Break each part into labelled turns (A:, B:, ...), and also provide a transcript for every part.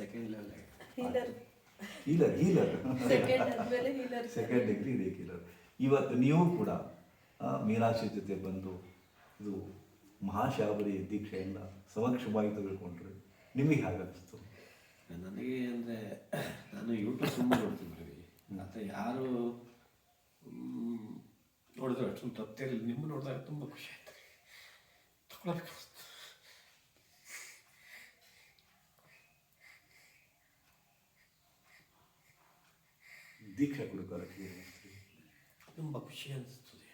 A: Second level
B: healer
C: healer healer
B: second ಆದ್ಮೇಲೆ healer
C: second degree ಇದೆ healer ಇವತ್ತು ನೀವು ಕೂಡ ಮೀನಾಕ್ಷಿ ಜೊತೆ ಬಂದು ಇದು ಮಹಾಶಾಬರಿ ದೀಕ್ಷೆಯನ್ನು ಸಮಕ್ಷವಾಗಿ ತೆಗೆದುಕೊಂಡ್ರೆ ನಿಮಗೆ ಹೇಗಾಗಿಸ್ತು
A: ನನಗೆ ಅಂದರೆ ನಾನು ಯೂಟ್ಯೂಬ್ ತುಂಬ ನೋಡ್ತಿದ್ವಿ ಮತ್ತು ಯಾರು ನೋಡಿದ್ರೆ ಅಷ್ಟೊಂದು ತಪ್ಪೇರಿಲ್ಲ ನಿಮ್ಮ ನೋಡಿದಾಗ ತುಂಬ ಖುಷಿ ಆಯ್ತು. ತಗೊಳ್ಬೇಕು.
C: ದೀಕ್ಷೆ ಕೊಡ್ತಾರೆ?
A: ತುಂಬ ಖುಷಿ ಅನಿಸ್ತದೆ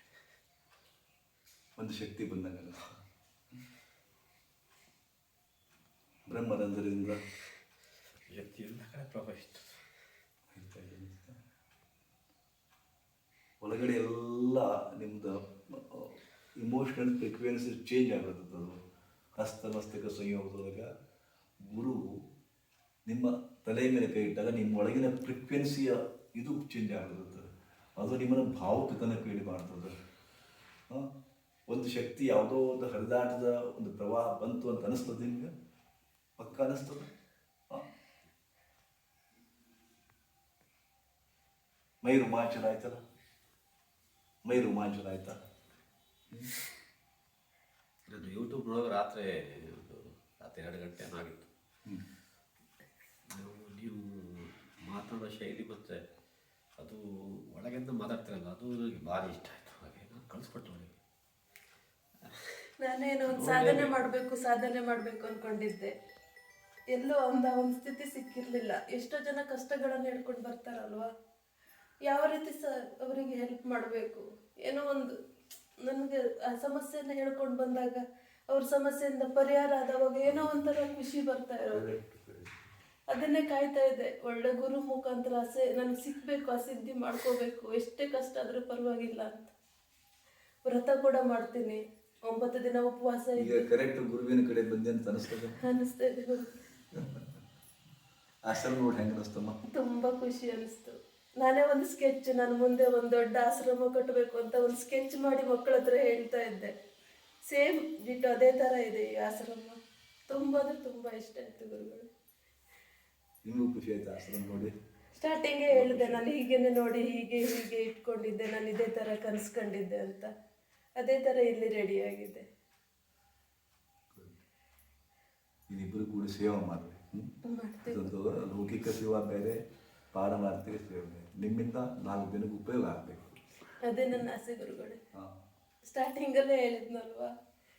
C: ಒಂದು ಶಕ್ತಿ ಬಂದಂಗೆ. ಬ್ರಹ್ಮರಂಧ್ರದಿಂದ
A: ಶಕ್ತಿ ಎಲ್ಲ ಕಡೆ?
C: ಒಳಗಡೆ ಎಲ್ಲ ನಿಮ್ಮದು ಇಮೋಷನಲ್ ಫ್ರಿಕ್ವೆನ್ಸಿ ಚೇಂಜ್ ಆಗಿರ್ತದೆ ಅದು ಹಸ್ತಮಸ್ತಕ ಸಂಯೋಗದೊಳಗ ಗುರು ನಿಮ್ಮ ತಲೆ ಮೇಲೆ ಕೈ ಇಟ್ಟಾಗ ನಿಮ್ಮ ಒಳಗಿನ ಫ್ರೀಕ್ವೆನ್ಸಿಯ ಇದು ಚೇಂಜ್ ಆಗಿರುತ್ತೆ ಅದು ನಿಮ್ಮನ್ನು ಭಾವುಕತನಕ್ಕೆ ಪೀಡಿ ಮಾಡ್ತದೆ. ಒಂದು ಶಕ್ತಿ ಯಾವುದೋ ಒಂದು ಹರಿದಾಟದ ಒಂದು ಪ್ರವಾಹ ಬಂತು ಅಂತ ಅನಿಸ್ತದೆ ನಿಮಗೆ? ಪಕ್ಕ ಅನಿಸ್ತದೆ? ಮೈ ರೋಮಾಂಚನ ಆಯ್ತಲ್ಲ? ಮೈ ರೋಮಾಂಚನ ಆಯ್ತಾ?
A: ನಾನು ಯೂಟ್ಯೂಬ್ ನೋಡೋದು ರಾತ್ರಿ ರಾತ್ರಿ ಎರಡು ಗಂಟೆ ಆಗಿತ್ತು ನೀವು ಮಾತಾಡೋ ಶೈಲಿ ಮತ್ತು ಅದು ಒಳಗಿಂದ ಮಾತಾಡ್ತಿರಲ್ಲ ಅದು ನನಗೆ ಭಾರಿ ಇಷ್ಟ ಆಯಿತು. ಹಾಗೆ ನಾನು ಕಳಿಸ್ಕೊಟ್ಟು ಅವನಿಗೆ.
B: ನಾನೇನೋ ಒಂದು ಸಾಧನೆ ಮಾಡಬೇಕು ಸಾಧನೆ ಮಾಡಬೇಕು ಅನ್ಕೊಂಡಿದ್ದೆ. ಎಲ್ಲೋ ಒಂದು ಒಂದು ಸ್ಥಿತಿ ಸಿಕ್ಕಿರಲಿಲ್ಲ. ಎಷ್ಟೋ ಜನ ಕಷ್ಟಗಳನ್ನು ಹೇಳ್ಕೊಂಡು ಬರ್ತಾರಲ್ವಾ? ಯಾವ ರೀತಿ ಸ ಅವರಿಗೆ ಹೆಲ್ಪ್ ಮಾಡಬೇಕು? ಏನೋ ಒಂದು ನನಗೆ ಆ ಸಮಸ್ಯೆಯನ್ನು ಹೇಳ್ಕೊಂಡು ಬಂದಾಗ ಅವ್ರ ಸಮಸ್ಯೆಯಿಂದ ಪರಿಹಾರ ಆದವಾಗ ಏನೋ ಒಂಥರ ಖುಷಿ ಬರ್ತಾ ಇರೋದು. ಅದನ್ನೇ ಕಾಯ್ತಾ ಇದ್ದೆ. ಒಳ್ಳೆ ಗುರು ಮುಖಾಂತರ ಆಸೆ ನನಗೆ ಸಿಕ್ಬೇಕು ಆ ಸಿದ್ಧಿ ಮಾಡ್ಕೋಬೇಕು. ಎಷ್ಟೇ ಕಷ್ಟ ಆದರೂ ಪರವಾಗಿಲ್ಲ ಅಂತ. ವ್ರತ ಕೂಡ ಮಾಡ್ತೀನಿ. ಒಂಬತ್ತು ದಿನ ಉಪವಾಸ
C: ಈಗ ಕರೆಕ್ಟ್ ಗುರುವಿನ ಕಡೆ ಬಂದೆ ಅಂತ ಅನಿಸ್ತದೆ.
B: ಅನಿಸ್ತಾ ಇದೆ
C: ಆಶ್ರಮ ನೋಡಿ ಹೆಂಗೆ ಅನಿಸ್ತಮ್ಮ
B: ತುಂಬಾ ಖುಷಿ ಅನಿಸ್ತು. ನಾನೇ ಒಂದು ಸ್ಕೆಚ್ ನಾನು ಮುಂದೆ ಒಂದು ದೊಡ್ಡ ಆಶ್ರಮ ಕಟ್ಟಬೇಕು ಅಂತ ಒಂದು ಸ್ಕೆಚ್ ಮಾಡಿ ಮಕ್ಕಳ ಹತ್ರ ಹೇಳ್ತಾ ಇದ್ದೆ. ಸೇಮ್ ಬಿಟ್ಟು ಅದೇ ತರ ಇದೆ ಈ ಆಶ್ರಮ. ತುಂಬಾ ಅಂದರೆ ತುಂಬಾ ಇಷ್ಟ ಆಯ್ತು ಗುರುಗಳು.
C: ನಿಮಗೂ ಖುಷಿ ಆಯ್ತು ಆಶ್ರಮ ನೋಡಿ.
B: ಸ್ಟಾರ್ಟಿಂಗೇ ಹೇಳಿದೆ ನಾನು ಹೀಗೇನೆ ನೋಡಿ ಹೀಗೆ ಹೀಗೆ ಇಟ್ಕೊಂಡಿದ್ದೆ ನಾನು ಇದೇ ತರ ಕನ್ಸ್ಕೊಂಡಿದ್ದೆ ಅಂತ. ಅದೇ ತರ ಇಲ್ಲಿ ರೆಡಿ ಆಗಿದೆ.
C: ನೀವಿಬ್ಬರು ಕೂಡ ಸೇವೆ ಇದೊಂದು ಲೌಕಿಕ ಸೇವಾ ಬೇರೆ ಪಾರಮಾರ್ಥಿಕ ಸೇವೆ ಬೇರೆ. ನಿಮ್ಮಿಂದ ನಾಲ್ಕು ದಿನಕ್ಕೆ ಉಪಯೋಗ ಆಗಬೇಕು.
B: ಅದೇ ನನ್ನ ಆಸೆ ಗುರುಗಳೇ. ಸ್ಟಾರ್ಟಿಂಗಲ್ಲೇ ಹೇಳಿದ್ನಲ್ವಾ?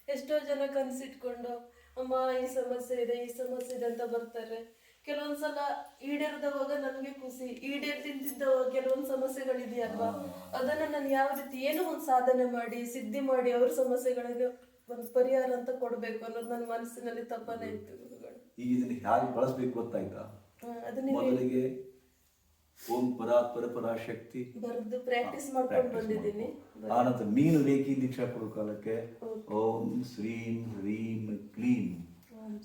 B: ಎಷ್ಟೋ ಜನ ಕನಸಿಟ್ಕೊಂಡು ಅಮ್ಮ ಈ ಸಮಸ್ಯೆ ಇದೆ ಈ ಸಮಸ್ಯೆ ಇದೆ ಅಂತ ಬರ್ತಾರೆ. ಕೆಲವೊಂದ್ಸಲ ಈಡೇರಿದವಾಗ ನನ್ಗೆ ಖುಷಿ ಈಡೇರ್ದಿದ್ದವಾಗ ಕೆಲವೊಂದು ಸಮಸ್ಯೆಗಳಿದೆಯಲ್ವಾ? ಅದನ್ನ ನಾನು ಯಾವ ರೀತಿ ಏನೋ ಒಂದು ಸಾಧನೆ ಮಾಡಿ ಸಿದ್ಧಿ ಮಾಡಿ ಅವ್ರ ಸಮಸ್ಯೆಗಳಿಗೆ ಒಂದು ಪರಿಹಾರ ಅಂತ ಕೊಡ್ಬೇಕು ಅನ್ನೋದು ನನ್ನ ಮನಸ್ಸಿನಲ್ಲಿ ತಪ್ಪನೇ ಇತ್ತು
C: ಈಗ ಇದನ್ನ ಹೇಗೆ ಬಳಸ್ಬೇಕು ಗೊತ್ತಾಯ್ತಾ? ಮೊದಲಿಗೆ ಓಂ ಪರಾತ್ಪರ ಪರಾಶಕ್ತಿ
B: ಬರೆದು ಪ್ರಾಕ್ಟೀಸ್ ಮಾಡ್ಕೊಂಡು ಬಂದಿದ್ದೀನಿ.
C: ಆನಂತರ ಮೀನು ರೇಖಿ ದೀಕ್ಷಾ ಕೊಡೋ ಕಾಲಕ್ಕೆ ಓಂ ಶ್ರೀಂ ಹ್ರೀಂ ಕ್ಲೀಂ.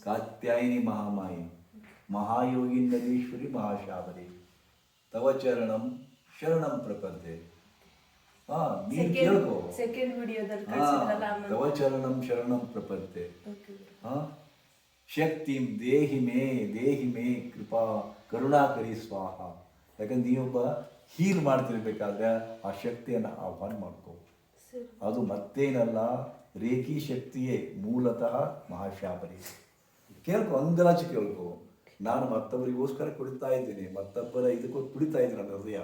C: ಕಾತ್ಯಾಯಿನಿ ಮಹಾಮಾಯಿ. ಮಹಾಯೋಗಿ ನದೀಶ್ವರಿ ಮಹಾಶಾಬರಿ ತವ ಚರಣಂ ಶರಣಂ ಪ್ರಪಂಚೆ ಹಾ ನೀನು ಕೇಳ್ಕೊ.
B: ಸೆಕೆಂಡ್ ವಿಡಿಯೋದಲ್ಲಿ
C: ಹಾ
B: ಕಳಿಸಿದ್ರಲ್ಲ ಅಮ್ಮ.
C: ತವ ಚರಣಂ ಶರಣಂ
B: ಪ್ರಪಂಚೆ.
C: ಹಾ ಶಕ್ತಿಂ ದೇಹಿ ಮೇ ದೇಹಿ ಮೇ ಕೃಪಾ ಕರುಣಾಕರಿ ಸ್ವಾಹ. ಯಾಕಂದ್ರೆ ನೀವೊಬ್ಬ ಹೀಲ್ ಮಾಡ್ತಿರ್ಬೇಕಾದ್ರೆ ಆ ಶಕ್ತಿಯನ್ನು ಆಹ್ವಾನ ಮಾಡ್ಕೋ. ಅದು ಮತ್ತೇನಲ್ಲ ರೇಖಿ ಶಕ್ತಿಯೇ ಮೂಲತಃ ಮಹಾಶಾಬರಿ ಕೇಳ್ಕೊ ಅಂಗಲಾಚಿ ಕೇಳ್ಕೊ. ನಾನು ಮತ್ತೊಬ್ಬರಿಗೋಸ್ಕರ ಕುಡಿತಾ ಇದ್ದೀನಿ ಮತ್ತೊಬ್ಬರ ಇದಕ್ಕೂ ಕುಡಿತಾ ಇದ್ದೀನಿ ನನ್ನ ಹೃದಯ.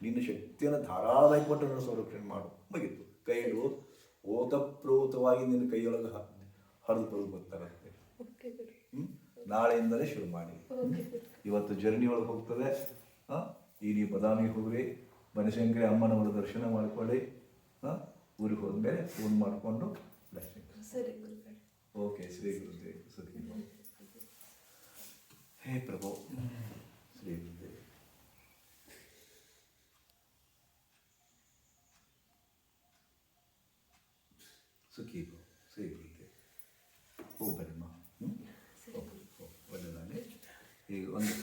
C: ನಿನ್ನ ಶಕ್ತಿಯನ್ನು ಧಾರಾವಾಹಿ ಕೊಟ್ಟು ನನ್ನ ಸಂರಕ್ಷಣೆ ಮಾಡು. ಮುಗಿತು. ಕೈಗಳು ಓತಪ್ರೋತವಾಗಿ ನಿನ್ನ ಕೈಯೊಳಗೆ ಹರಿದು ಬರೋದು ಗೊತ್ತಾಗುತ್ತೆ ಹ್ಮ್? ನಾಳೆಯಿಂದಲೇ ಶುರು ಮಾಡಿ. ಇವತ್ತು ಜರ್ನಿ ಒಳಗೆ ಹೋಗ್ತದೆ. ಹಾಂ? ಈ ನೀವು ಬದಾಮಿ ಹೋಗ್ರಿ ಬನಶಂಕರಿ ಅಮ್ಮನವರ ದರ್ಶನ ಮಾಡ್ಕೊಳ್ಳಿ. ಹಾಂ? ಊರಿಗೆ ಹೋದ್ಮೇಲೆ ಫೋನ್ ಮಾಡಿಕೊಂಡು. ಓಕೆ ಶ್ರೀ ಗುರುದೇವ್ ಸರಿ ಹೇ ಪ್ರಭು ಶ್ರೀ ಗುರುದೇವ್ ಸುಖಿ ಭವ. ಶ್ರೀ ಗುರುದೇವ್ ಹೋಗ್ಬರಿಮ್ಮ ಹ್ಞೂ ಒಳ್ಳೆಯದಾಗಲಿ ಈಗ ಒಂದು